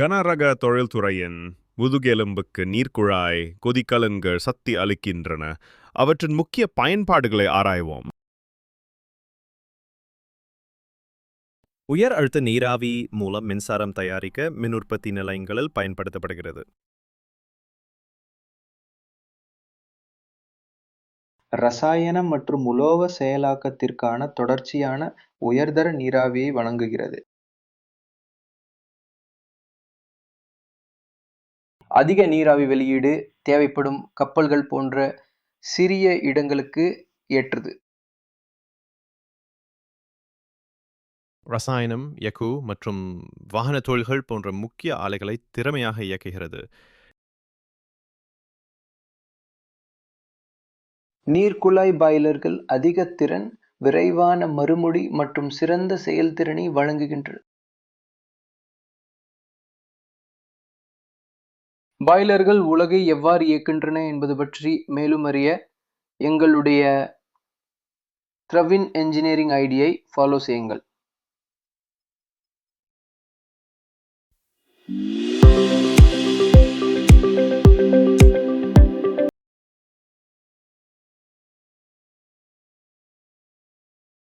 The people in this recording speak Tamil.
கனரக தொழில்துறையின் முதுகெலும்புக்கு நீர்க்குழாய் கொதிக்கலன்கள் சக்தி அளிக்கின்றன. அவற்றின் முக்கிய பயன்பாடுகளை ஆராய்வோம். உயர் அழுத்த நீராவி மூலம் மின்சாரம் தயாரிக்க மின் உற்பத்தி நிலையங்களில் பயன்படுத்தப்படுகிறது. ரசாயன மற்றும் உலோக செயலாக்கத்திற்கான தொடர்ச்சியான உயர்தர நீராவியை வழங்குகிறது. அதிக நீராவி வெளியீடு தேவைப்படும் கப்பல்கள் போன்ற சிறிய இடங்களுக்கு ஏற்றது. ரசாயனம் எஃகு மற்றும் வாகன தொழில்கள் போன்ற முக்கிய ஆலைகளை திறமையாக இயக்குகிறது நீர்க்குழாய் பாய்லர்கள் அதிக திறன், விரைவான மறுமொழி மற்றும் சிறந்த செயல்திறனை வழங்குகின்றன. பாய்லர்கள் உலகை எவ்வாறு இயக்கின்றன என்பது பற்றி மேலும் அறிய எங்களுடைய த்ரவின் என்ஜினியரிங் ஐடியை ஃபாலோ செய்யுங்கள்.